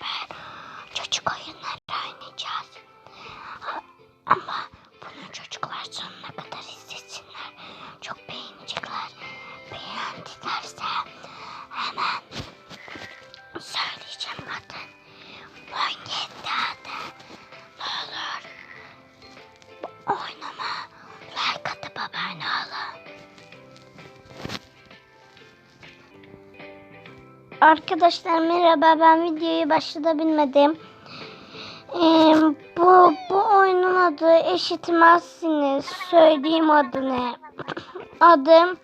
beraber çocuk oyunları oynayacağız. Ama bunu çocuklar sonuna Arkadaşlar merhaba ben videoyu başlatabilmedim. Ee, bu, bu oyunun adı eşitmezsiniz. Söyleyeyim adı ne? Adım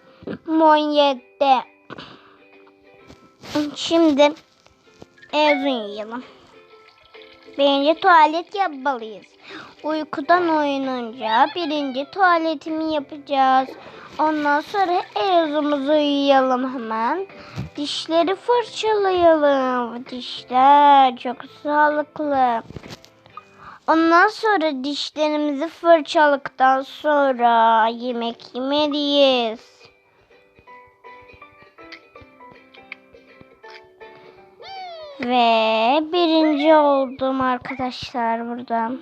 Monyette. Şimdi ev uyuyalım. Birinci tuvalet yapmalıyız. Uykudan uyanınca birinci tuvaletimi yapacağız. Ondan sonra evimize uyuyalım hemen. Dişleri fırçalayalım. Dişler çok sağlıklı. Ondan sonra dişlerimizi fırçaladıktan sonra yemek yemeliyiz. Ve birinci oldum arkadaşlar buradan.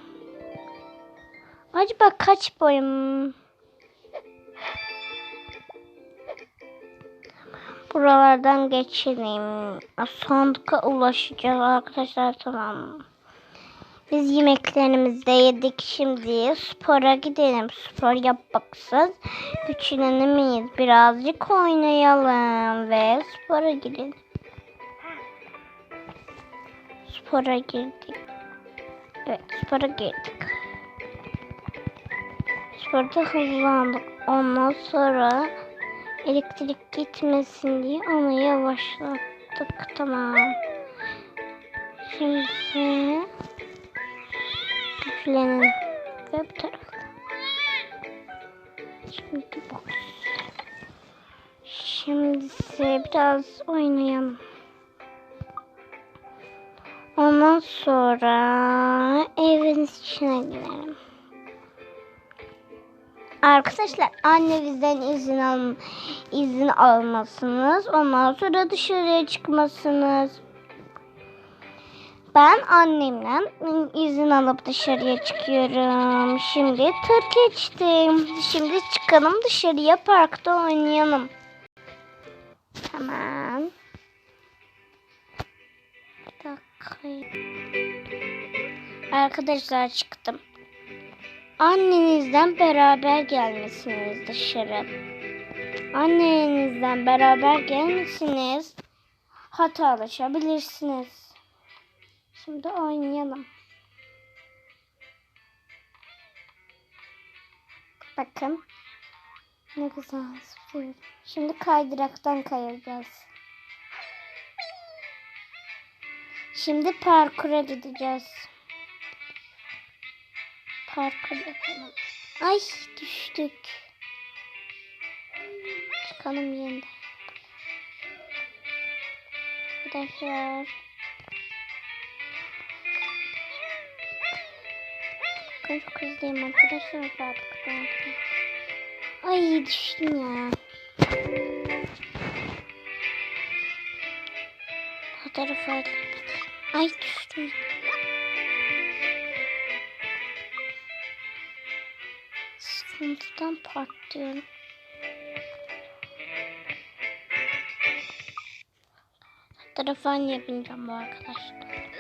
Acaba kaç boyum? Buralardan geçelim. Sandıka ulaşacağız arkadaşlar tamam. Biz yemeklerimizi de yedik. Şimdi spora gidelim. Spor yapmaksız güçlenemeyiz. Birazcık oynayalım ve spora gidelim. Spora girdik. Evet spora girdik. Sporda hızlandık. Ondan sonra elektrik gitmesin diye onu yavaşlattık. Tamam. Şimdi güçlenin. Ve bu tarafta. Şimdi box. Şimdi ise biraz oynayalım. Ondan sonra evin içine girelim. Arkadaşlar annenizden izin al izin almasınız. Ondan sonra dışarıya çıkmasınız. Ben annemden izin alıp dışarıya çıkıyorum. Şimdi tır geçtim. Şimdi çıkalım dışarıya parkta oynayalım. Tamam. Bir dakika. Arkadaşlar çıktım. Annenizden beraber gelmesiniz dışarı. Annenizden beraber gelmesiniz. Hatalaşabilirsiniz. Şimdi oynayalım. Bakın. Ne güzel. Şimdi kaydıraktan kayacağız. Şimdi parkura gideceğiz. Parkur yapalım. Ay düştük. Çıkalım yeniden. Arkadaşlar. Bakın çok hızlıyım arkadaşlar parkta. Ay düştüm ya. Tarafa Ay düştüm. Sıkıntıdan patlıyorum. Telefon yapacağım bu arkadaşlar.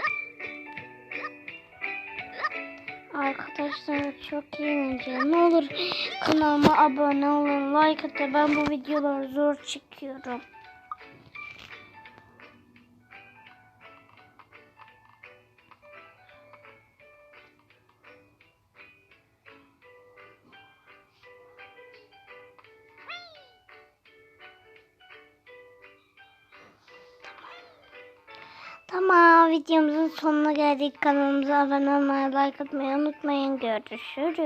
Arkadaşlar çok iyi eğlenceli. Ne olur kanalıma abone olun. Like atın. Ben bu videoları zor çekiyorum. Tamam videomuzun sonuna geldik. Kanalımıza abone olmayı, like atmayı unutmayın. Görüşürüz.